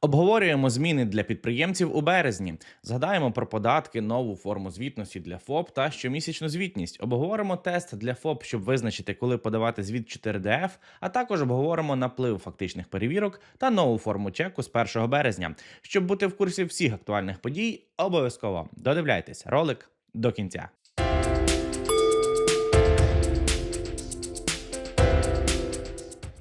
Обговорюємо зміни для підприємців у березні. Згадаємо про податки, нову форму звітності для ФОП та щомісячну звітність. Обговоримо тест для ФОП, щоб визначити, коли подавати звіт 4ДФ, а також обговоримо наплив фактичних перевірок та нову форму чеку з 1 березня. Щоб бути в курсі всіх актуальних подій, обов'язково додивляйтесь ролик до кінця.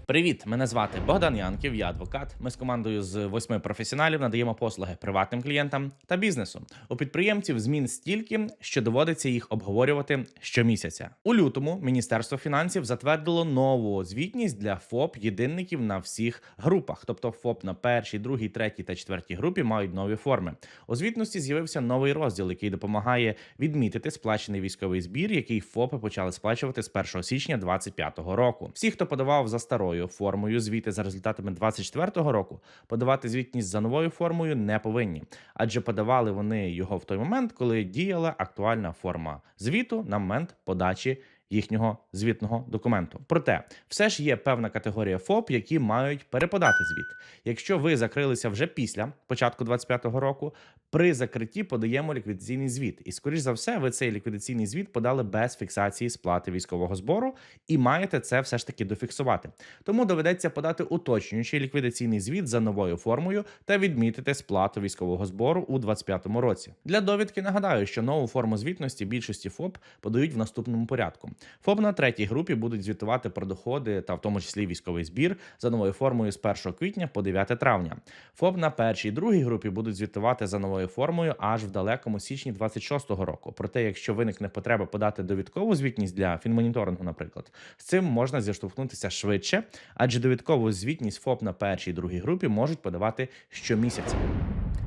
Привіт, мене звати Богдан Янків, я адвокат. Ми з командою з восьми професіоналів надаємо послуги приватним клієнтам та бізнесу. У підприємців змін стільки, що доводиться їх обговорювати щомісяця. У лютому Міністерство фінансів затвердило нову звітність для ФОП єдинників на всіх групах. Тобто ФОП на першій, другій, третій та четвертій групі мають нові форми. У звітності з'явився новий розділ, який допомагає відмітити сплачений військовий збір, який ФОПи почали сплачувати з 1 січня 2025 року. Всі, хто подавав за старою формою звіти за результатами 2024 року, подавати звітність за новою формою не повинні, адже подавали вони його в той момент, коли діяла актуальна форма звіту на момент подачі. Їхнього звітного документу. Проте все ж є певна категорія ФОП, які мають переподати звіт. Якщо ви закрилися вже після початку 2025 року, при закритті подаємо ліквідаційний звіт. І, скоріш за все, ви цей ліквідаційний звіт подали без фіксації сплати військового збору і маєте це все ж таки дофіксувати. Тому доведеться подати уточнюючий ліквідаційний звіт за новою формою та відмітити сплату військового збору у 2025 році. Для довідки нагадаю, що нову форму звітності більшості ФОП подають в наступному порядку. ФОП на третій групі будуть звітувати про доходи та в тому числі військовий збір за новою формою з 1 квітня по 9 травня. ФОП на першій і другій групі будуть звітувати за новою формою аж в далекому січні 26-го року. Проте, якщо виникне потреба подати довідкову звітність для фінмоніторингу, наприклад, з цим можна зіштовхнутися швидше, адже довідкову звітність ФОП на першій і другій групі можуть подавати щомісяця.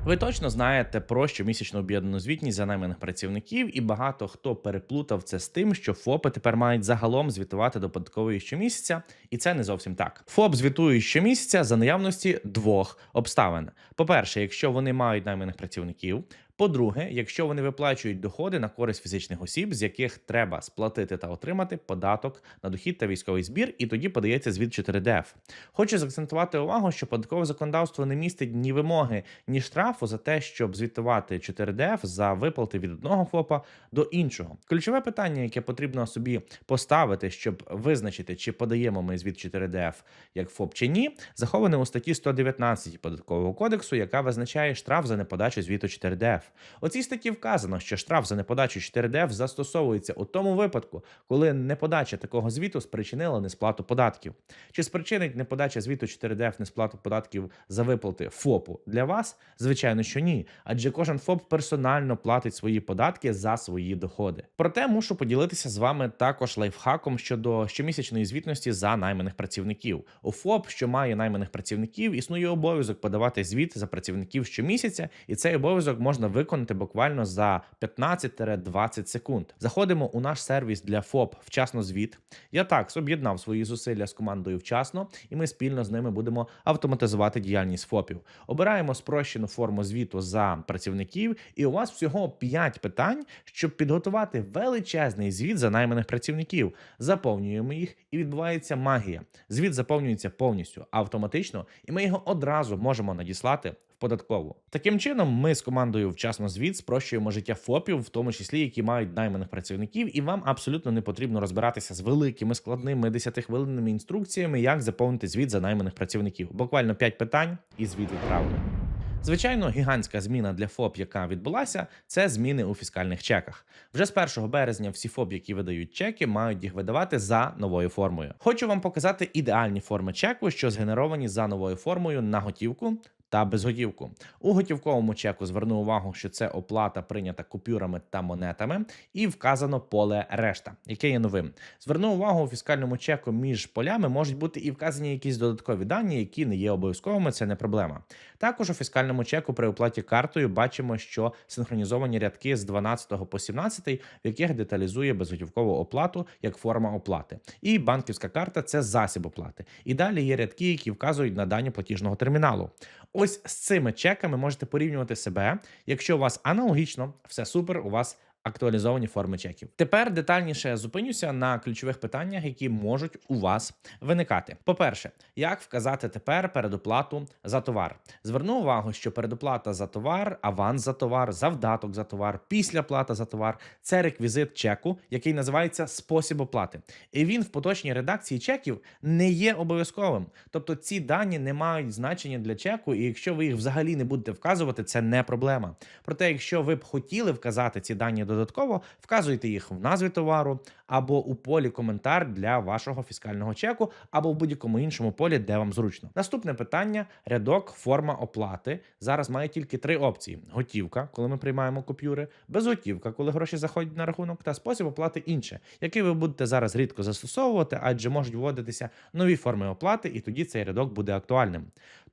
Ви точно знаєте про щомісячну об'єднану звітність за найманих працівників, і багато хто переплутав це з тим, що ФОПи тепер мають загалом звітувати до податкової щомісяця, і це не зовсім так. ФОП звітує щомісяця за наявності двох обставин: по-перше, якщо вони мають найманих працівників. По-друге, якщо вони виплачують доходи на користь фізичних осіб, з яких треба сплатити та отримати податок на дохід та військовий збір, і тоді подається звіт 4ДФ. Хочу заакцентувати увагу, що податкове законодавство не містить ні вимоги, ні штрафу за те, щоб звітувати 4ДФ за виплати від одного ФОПа до іншого. Ключове питання, яке потрібно собі поставити, щоб визначити, чи подаємо ми звіт 4ДФ як ФОП чи ні, заховане у статті 119 податкового кодексу, яка визначає штраф за неподачу звіту 4ДФ. У цій статті вказано, що штраф за неподачу 4ДФ застосовується у тому випадку, коли неподача такого звіту спричинила несплату податків. Чи спричинить неподача звіту 4ДФ несплату податків за виплати ФОПу для вас? Звичайно, що ні, адже кожен ФОП персонально платить свої податки за свої доходи. Проте мушу поділитися з вами також лайфхаком щодо щомісячної звітності за найманих працівників. У ФОП, що має найманих працівників, існує обов'язок подавати звіт за працівників щомісяця, і цей обов'язок можна виконати буквально за 15-20 секунд. Заходимо у наш сервіс для ФОП вчасно звіт. Я також об'єднав свої зусилля з командою вчасно, і ми спільно з ними будемо автоматизувати діяльність ФОПів. Обираємо спрощену форму звіту за працівників, і у вас всього 5 питань, щоб підготувати величезний звіт за найманих працівників. Заповнюємо їх, і відбувається магія. Звіт заповнюється повністю автоматично, і ми його одразу можемо надіслати податкову. Таким чином, ми з командою вчасно звіт спрощуємо життя ФОПів, в тому числі які мають найманих працівників, і вам абсолютно не потрібно розбиратися з великими складними 10-хвилинними інструкціями, як заповнити звіт за найманих працівників. Буквально 5 питань і звіт відправлено. Звичайно, гігантська зміна для ФОП, яка відбулася, це зміни у фіскальних чеках. Вже з 1 березня всі ФОП, які видають чеки, мають їх видавати за новою формою. Хочу вам показати ідеальні форми чеку, що згенеровані за новою формою на готівку та безготівку. У готівковому чеку зверну увагу, що це оплата прийнята купюрами та монетами, і вказано поле решта, яке є новим. Зверну увагу у фіскальному чеку між полями можуть бути і вказані якісь додаткові дані, які не є обов'язковими. Це не проблема. Також у фіскальному чеку при оплаті картою бачимо, що синхронізовані рядки з 12 по 17, в яких деталізує безготівкову оплату як форма оплати. І банківська карта це засіб оплати. І далі є рядки, які вказують на дані платіжного терміналу. Ось з цими чеками можете порівнювати себе. Якщо у вас аналогічно, все супер, у вас актуалізовані форми чеків. Тепер детальніше зупинюся на ключових питаннях, які можуть у вас виникати. По-перше, як вказати тепер передоплату за товар? Зверну увагу, що передоплата за товар, аванс за товар, завдаток за товар, післяплата за товар це реквізит чеку, який називається спосіб оплати. І він в поточній редакції чеків не є обов'язковим. Тобто ці дані не мають значення для чеку, і якщо ви їх взагалі не будете вказувати, це не проблема. Проте, якщо ви б хотіли вказати ці дані додатково, вказуйте їх в назві товару або у полі коментар для вашого фіскального чеку, або в будь-якому іншому полі, де вам зручно. Наступне питання: рядок, форма оплати. Зараз має тільки три опції: готівка, коли ми приймаємо купюри, безготівка, коли гроші заходять на рахунок, та спосіб оплати інше, який ви будете зараз рідко застосовувати, адже можуть вводитися нові форми оплати, і тоді цей рядок буде актуальним.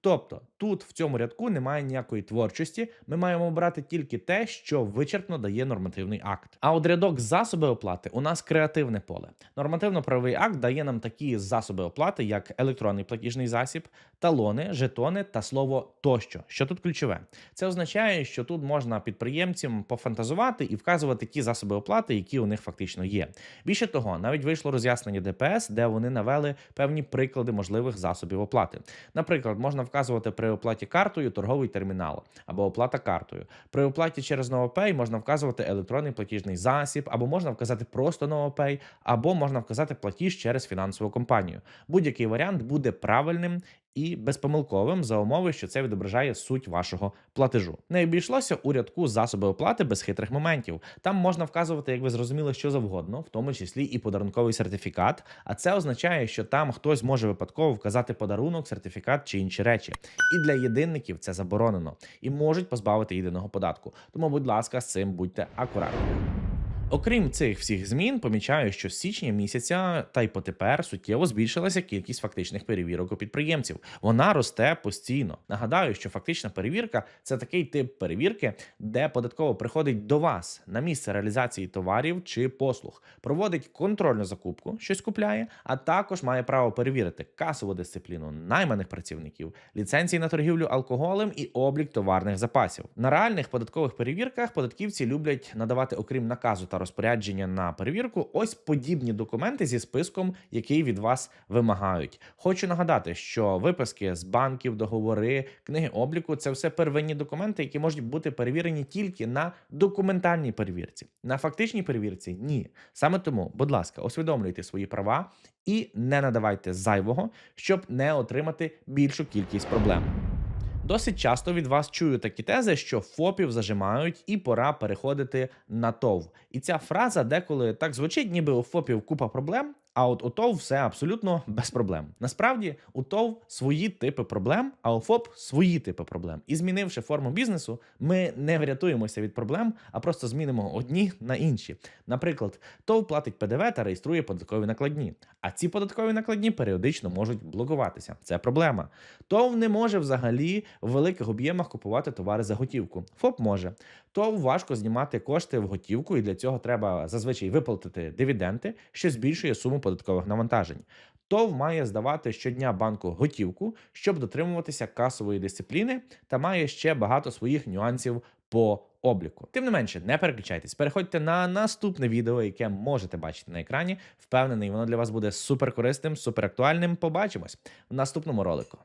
Тобто тут в цьому рядку немає ніякої творчості. Ми маємо обрати тільки те, що вичерпно дає нормативний акт. А от рядок засоби оплати у нас креативне поле. Нормативно-правовий акт дає нам такі засоби оплати, як електронний платіжний засіб, талони, жетони та слово тощо. Що тут ключове? Це означає, що тут можна підприємцям пофантазувати і вказувати ті засоби оплати, які у них фактично є. Більше того, навіть вийшло роз'яснення ДПС, де вони навели певні приклади можливих засобів оплати. Наприклад, можна вказувати при оплаті картою торговий термінал або оплата картою. При оплаті через NovoPay можна вказувати електронний платіжний засіб, або можна вказати просто NovoPay, або можна вказати платіж через фінансову компанію. Будь-який варіант буде правильним. І безпомилковим за умови, що це відображає суть вашого платежу. Не обійшлося у рядку засоби оплати без хитрих моментів. Там можна вказувати, як ви зрозуміли, що завгодно, в тому числі і подарунковий сертифікат. А це означає, що там хтось може випадково вказати подарунок, сертифікат чи інші речі. І для єдинників це заборонено і можуть позбавити єдиного податку. Тому, будь ласка, з цим будьте акуратні. Окрім цих всіх змін, помічаю, що з січня місяця та й потепер суттєво збільшилася кількість фактичних перевірок у підприємців. Вона росте постійно. Нагадаю, що фактична перевірка це такий тип перевірки, де податково приходить до вас на місце реалізації товарів чи послуг, проводить контрольну закупку, щось купляє, а також має право перевірити касову дисципліну найманих працівників, ліцензії на торгівлю алкоголем і облік товарних запасів. На реальних податкових перевірках податківці люблять надавати, окрім наказу та розпорядження на перевірку, ось подібні документи зі списком, який від вас вимагають. Хочу нагадати, що виписки з банків, договори, книги обліку це все первинні документи, які можуть бути перевірені тільки на документальній перевірці. На фактичній перевірці ні. Саме тому, будь ласка, усвідомлюйте свої права і не надавайте зайвого, щоб не отримати більшу кількість проблем. Досить часто від вас чую такі тези, що ФОПів зажимають і пора переходити на ТОВ. І ця фраза деколи так звучить, ніби у ФОПів купа проблем. А от у ТОВ все абсолютно без проблем. Насправді у ТОВ свої типи проблем, а у ФОП свої типи проблем. І змінивши форму бізнесу, ми не врятуємося від проблем, а просто змінимо одні на інші. Наприклад, ТОВ платить ПДВ та реєструє податкові накладні. А ці податкові накладні періодично можуть блокуватися. Це проблема. ТОВ не може взагалі в великих об'ємах купувати товари за готівку. ФОП може. ТОВ важко знімати кошти в готівку, і для цього треба зазвичай виплатити дивіденти, що збільшує суму податкових навантажень. ТОВ має здавати щодня банку готівку, щоб дотримуватися касової дисципліни, та має ще багато своїх нюансів по обліку. Тим не менше, не переключайтесь, переходьте на наступне відео, яке можете бачити на екрані. Впевнений, воно для вас буде супер корисним, супер. Побачимось в наступному ролику.